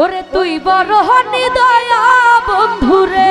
ওরে তুই বড় হনি দয়া বন্ধুরে।